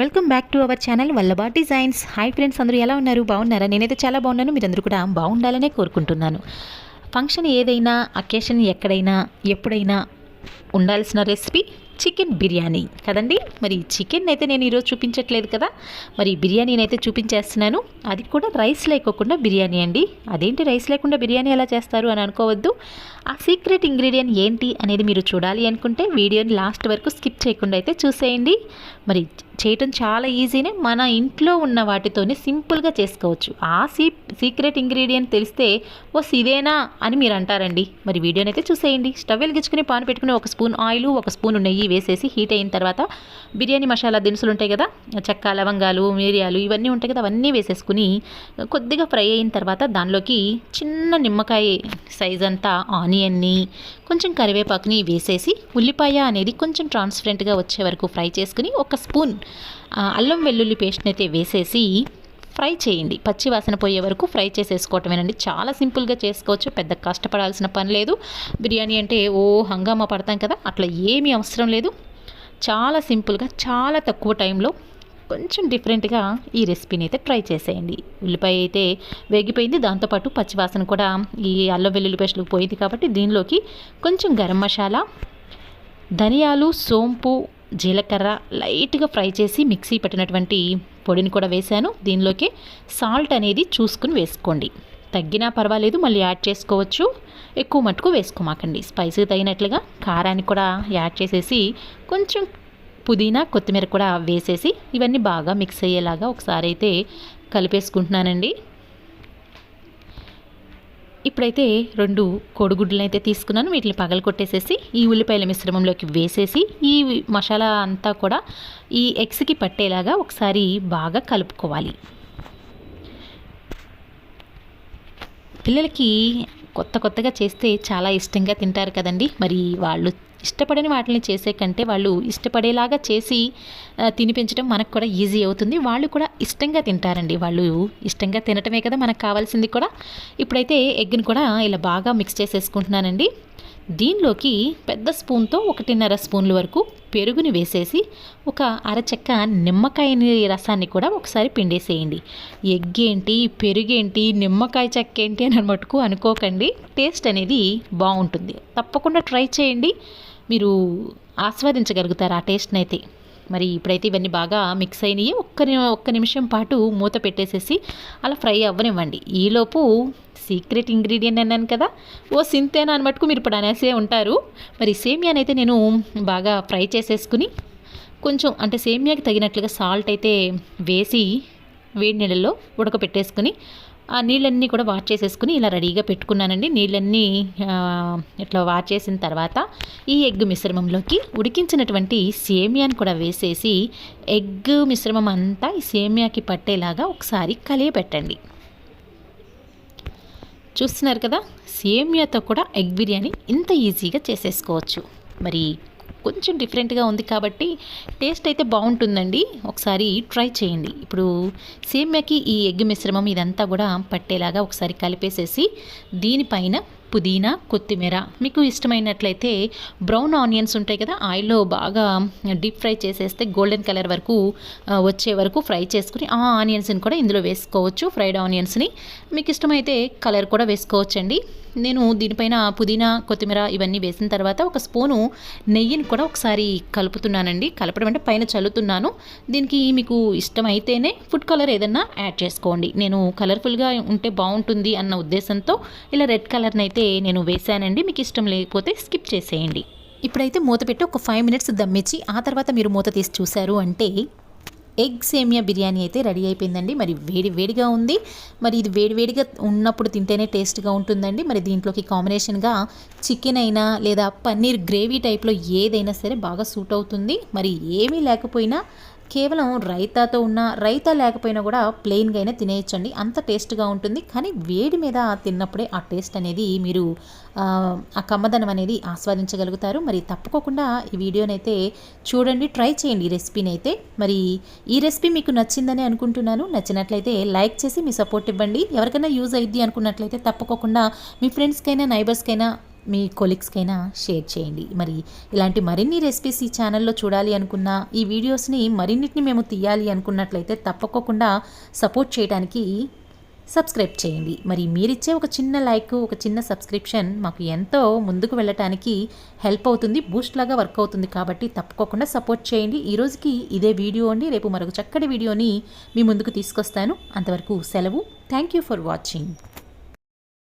Welcome back to our channel Vallabha designs hi friends అందరూ ఎలా ఉన్నారు? బాగున్నారా? నేనైతే చాలా బాగున్నాను. మీరందరూ కూడా బాగుండాలనే కోరుకుంటున్నాను. ఫంక్షన్ ఏదైనా అకేషన్ ఎక్కడైనా ఎప్పుడైనా ఉండాల్సిన రెసిపీ చికెన్ బిర్యానీ. కదండి? మరి చికెన్ అయితే నేను ఈరోజు చూపించట్లేదు కదా? మరి బిర్యానీని అయితే చూపించేస్తున్నాను. అది కూడా రైస్ లేకోకుండా బిర్యానీ అండి. అదేంటి రైస్ లేకుండా బిర్యానీ ఎలా చేస్తారు అని అనుకోవద్దు. ఆ సీక్రెట్ ఇంగ్రీడియంట్ ఏంటి అనేది మీరు చూడాలి అనుకుంటే వీడియోని లాస్ట్ వరకు స్కిప్ చేయకుండా అయితే చూసేయండి. మరి చేయటం చాలా ఈజీనే మన ఇంట్లో ఉన్న వాటితోనే సింపుల్గా చేసుకోవచ్చు. ఆ సీ సీక్రెట్ ఇంగ్రీడియంట్ తెలిస్తే ఓ ఇదేనా అని మీరు అంటారండి. మరి వీడియోని అయితే చూసేయండి. స్టవ్ వెలిగించుకుని పాన్ పెట్టుకుని ఒక స్పూన్ ఆయిల్ ఒక స్పూన్ నెయ్యి వేసేసి హీట్ అయిన తర్వాత బిర్యానీ మసాలా దినుసులు ఉంటాయి కదా చెక్క లవంగాలు మిరియాలు ఇవన్నీ ఉంటాయి కదా అవన్నీ వేసేసుకుని కొద్దిగా ఫ్రై అయిన తర్వాత దానిలోకి చిన్న నిమ్మకాయ సైజ్ అంతా ఆనియన్ని కొంచెం కరివేపాకుని వేసేసి ఉల్లిపాయ అనేది కొంచెం ట్రాన్స్పరెంట్గా వచ్చే వరకు ఫ్రై చేసుకుని ఒక స్పూన్ అల్లం వెల్లుల్లి పేస్ట్ని అయితే వేసేసి ఫ్రై చేయండి. పచ్చి వాసన పోయే వరకు ఫ్రై చేసేసుకోవటమేనండి. చాలా సింపుల్గా చేసుకోవచ్చు. పెద్ద కష్టపడాల్సిన పని లేదు. బిర్యానీ అంటే ఓ హంగామా పడతాం కదా అట్లా ఏమీ అవసరం లేదు. చాలా సింపుల్గా చాలా తక్కువ టైంలో కొంచెం డిఫరెంట్గా ఈ రెసిపీని అయితే ట్రై చేసేయండి. ఉల్లిపాయ అయితే వేగిపోయింది. దాంతోపాటు పచ్చివాసన కూడా ఈ అల్లం వెల్లుల్లి పేస్టులు పోయింది కాబట్టి దీనిలోకి కొంచెం గరం మసాలా ధనియాలు సోంపు జీలకర్ర లైట్గా ఫ్రై చేసి మిక్సీ పెట్టినటువంటి పొడిని కూడా వేశాను. దీనిలోకి సాల్ట్ అనేది చూసుకుని వేసుకోండి. తగ్గినా పర్వాలేదు మళ్ళీ యాడ్ చేసుకోవచ్చు. ఎక్కువ మట్టుకు వేసుకోమాకండి. స్పైసీ తగినట్లుగా కారాన్ని కూడా యాడ్ చేసేసి కొంచెం పుదీనా కొత్తిమీర కూడా వేసేసి ఇవన్నీ బాగా మిక్స్ అయ్యేలాగా ఒకసారి అయితే కలిపేసుకుంటున్నానండి. ఇప్పుడైతే రెండు కోడిగుడ్లను అయితే తీసుకున్నాను. వీటిని పగలు కొట్టేసేసి ఈ ఉల్లిపాయల మిశ్రమంలోకి వేసేసి ఈ మసాలా అంతా కూడా ఈ ఎగ్స్కి పట్టేలాగా ఒకసారి బాగా కలుపుకోవాలి. పిల్లలకి కొత్త కొత్తగా చేస్తే చాలా ఇష్టంగా తింటారు కదండి. మరి వాళ్ళు ఇష్టపడని వాటిని చేసే కంటే వాళ్ళు ఇష్టపడేలాగా చేసి తినిపించడం మనకు కూడా ఈజీ అవుతుంది. వాళ్ళు కూడా ఇష్టంగా తింటారండి. వాళ్ళు ఇష్టంగా తినటమే కదా మనకు కావాల్సింది కూడా. ఇప్పుడైతే ఎగ్ని కూడా ఇలా బాగా మిక్స్ చేసేసుకుంటున్నానండి. దీనిలోకి పెద్ద స్పూన్తో ఒకటిన్నర స్పూన్ల వరకు పెరుగుని వేసేసి ఒక అరచెక్క నిమ్మకాయని రసాన్ని కూడా ఒకసారి పిండేసేయండి. ఎగ్ ఏంటి పెరుగేంటి నిమ్మకాయ చెక్క ఏంటి అని మటుకు అనుకోకండి. టేస్ట్ అనేది బాగుంటుంది. తప్పకుండా ట్రై చేయండి. మీరు ఆస్వాదించగలుగుతారు ఆ టేస్ట్ని అయితే మరి ఇప్పుడైతే ఇవన్నీ బాగా మిక్స్ అయినాయి. ఒక్క ఒక్క నిమిషం పాటు మూత పెట్టేసేసి అలా ఫ్రై అవ్వనివ్వండి. ఈలోపు సీక్రెట్ ఇంగ్రీడియంట్ అన్నాను కదా ఓ సింతేనా అని మటుకు మీరు ఇప్పుడు అనేసే ఉంటారు. మరి సేమియానైతే నేను బాగా ఫ్రై చేసేసుకుని కొంచెం అంటే సేమియాకి తగినట్లుగా సాల్ట్ అయితే వేసి వేడి నీళ్ళల్లో ఉడకపెట్టేసుకుని ఆ నీళ్ళన్నీ కూడా వాష్ చేసేసుకుని ఇలా రెడీగా పెట్టుకున్నానండి. నీళ్ళన్నీ ఇట్లా వాష్ చేసిన తర్వాత ఈ ఎగ్ మిశ్రమంలోకి ఉడికించినటువంటి సేమియాని కూడా వేసేసి ఎగ్ మిశ్రమం అంతా ఈ సేమియాకి పట్టేలాగా ఒకసారి కలియబెట్టండి. చూస్తున్నారు కదా? సేమియాతో కూడా ఎగ్ బిర్యానీ ఇంత ఈజీగా చేసేసుకోవచ్చు. మరి కొంచెం డిఫరెంట్గా ఉంది కాబట్టి టేస్ట్ అయితే బాగుంటుందండి. ఒకసారి ట్రై చేయండి. ఇప్పుడు సేమ్యాకి ఈ ఎగ్ మిశ్రమం ఇదంతా కూడా పట్టేలాగా ఒకసారి కలిపేసేసి దీనిపైన పుదీనా కొత్తిమీర. మీకు ఇష్టమైనట్లయితే బ్రౌన్ ఆనియన్స్ ఉంటాయి కదా ఆయిల్లో బాగా డీప్ ఫ్రై చేసేస్తే గోల్డెన్ కలర్ వరకు వచ్చే వరకు ఫ్రై చేసుకుని ఆ ఆనియన్స్ని కూడా ఇందులో వేసుకోవచ్చు ఫ్రైడ్ ఆనియన్స్ని. మీకు ఇష్టమైతే కలర్ కూడా వేసుకోవచ్చండి. నేను దీనిపైన పుదీనా కొత్తిమీర ఇవన్నీ వేసిన తర్వాత ఒక స్పూను నెయ్యిని కూడా ఒకసారి కలుపుతున్నానండి. కలపడం అంటే పైన చల్లుతున్నాను. దీనికి మీకు ఇష్టమైతేనే ఫుడ్ కలర్ ఏదన్నా యాడ్ చేసుకోండి. నేను కలర్ఫుల్గా ఉంటే బాగుంటుంది అన్న ఉద్దేశంతో ఇలా రెడ్ కలర్ని అయితే నేను వేసానండి మీకు ఇష్టం లేకపోతే స్కిప్ చేసేయండి. ఇప్పుడైతే మూత పెట్టి ఒక ఫైవ్ మినిట్స్ దమ్మిచ్చి ఆ తర్వాత మీరు మూత తీసి చూశారు అంటే ఎగ్ సేమియా బిర్యానీ అయితే రెడీ అయిపోయిందండి. మరి వేడి వేడిగా ఉంది. మరి ఇది వేడివేడిగా ఉన్నప్పుడు తింటేనే టేస్ట్గా ఉంటుందండి. మరి దీంట్లోకి కాంబినేషన్గా చికెన్ అయినా లేదా పన్నీర్ గ్రేవీ టైప్లో ఏదైనా సరే బాగా సూట్ అవుతుంది. మరి ఏమీ లేకపోయినా కేవలం రైతాతో ఉన్న రైతా లేకపోయినా కూడా ప్లెయిన్గా అయినా తినేయచ్చండి. అంత టేస్ట్గా ఉంటుంది. కానీ వేడి మీద తిన్నప్పుడే ఆ టేస్ట్ అనేది మీరు ఆ, కమ్మదనం అనేది ఆస్వాదించగలుగుతారు. మరి తప్పకోకుండా ఈ వీడియోనైతే చూడండి ట్రై చేయండి ఈ రెసిపీని అయితే మరి ఈ రెసిపీ మీకు నచ్చిందని అనుకుంటున్నాను. నచ్చినట్లయితే లైక్ చేసి మీ సపోర్ట్ ఇవ్వండి. ఎవరికైనా యూజ్ అయ్యింది అనుకున్నట్లయితే తప్పకోకుండా మీ ఫ్రెండ్స్కైనా నైబర్స్కైనా మీ కొలీగ్స్కైనా షేర్ చేయండి. మరి ఇలాంటి మరిన్ని రెసిపీస్ ఈ ఛానల్లో చూడాలి అనుకున్న ఈ వీడియోస్ని మరిన్నిటిని మేము తీయాలి అనుకున్నట్లయితే తప్పకోకుండా సపోర్ట్ చేయడానికి సబ్స్క్రైబ్ చేయండి. మరి మీరిచ్చే ఒక చిన్న లైక్ ఒక చిన్న సబ్స్క్రిప్షన్ మాకు ఎంతో ముందుకు వెళ్ళటానికి హెల్ప్ అవుతుంది బూస్ట్ లాగా వర్క్ అవుతుంది కాబట్టి తప్పకోకుండా సపోర్ట్ చేయండి. ఈ రోజుకి ఇదే వీడియో అండి. రేపు మరొక చక్కటి వీడియోని మీ ముందుకు తీసుకొస్తాను. అంతవరకు సెలవు. Thank you for watching.